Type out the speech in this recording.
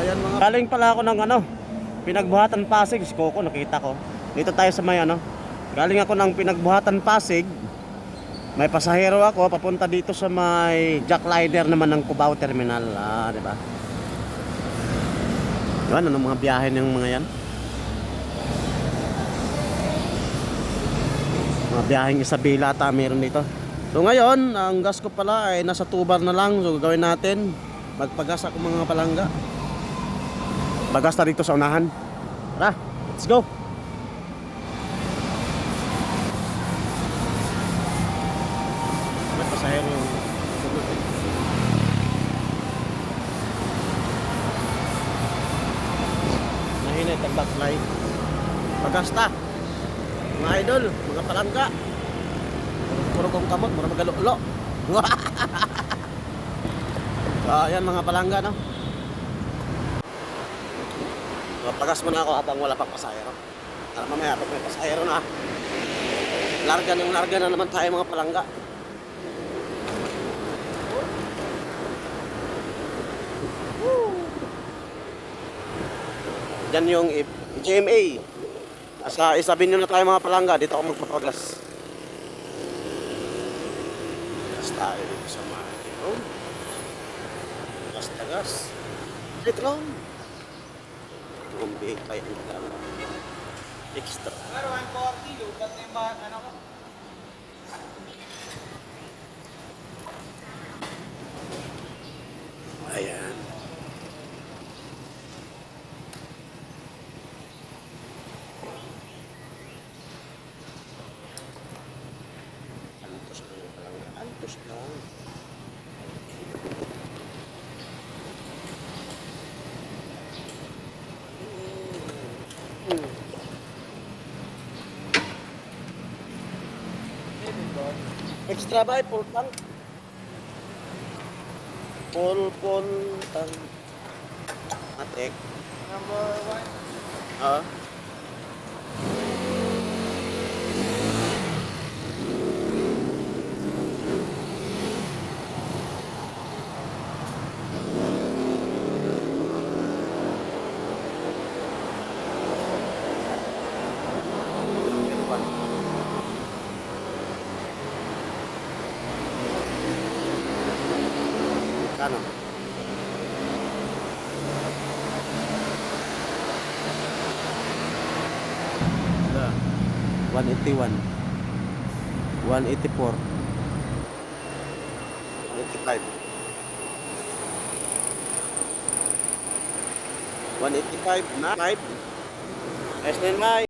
ayan mga Galing pala ako ng ano, pinagbuhatan Pasig. Si Coco, nakita ko. Dito tayo sa may ano. Galing ako ng pinagbuhatan Pasig. May pasahero ako, papunta dito sa may jackliner naman ng Cubao Terminal. Ah, di ba? Yan, ano mga biyahe ng mga yan? Mga biyaheng Isabela ata meron dito. So ngayon, ang gas ko pala ay nasa tubar na lang. So gagawin natin, magpagas ako mga palangga. Bagas na dito sa unahan. Tara, let's go. May pasahero yung. Nahinit ang backlight. Pagasta. Mga idol, mga palangga. Puro kong kamot, mura magalulo. so, ayan mga palangga, no? Pagas muna ako habang wala pang pasahero. Para mamaya pag may pasahero na, larga ng larga na naman tayo mga palangga. Yan yung GMA. Asa isabi nyo na tayo mga palangga, dito ako magpapagas. Gas tayo dito sa market. Oh. Gas na gas. Dito lang. Tumbi tayo ang dalawa. Extra. Pero 140, lugat na yung ano ko? Ayan. Antos lang yung palangga. Antos lang. Mm. Extra ba? Full tank? Full, full tank. Matik. Number 1. Ah. Kano? Wala. 181 184 185 185 na 5 S9 Mai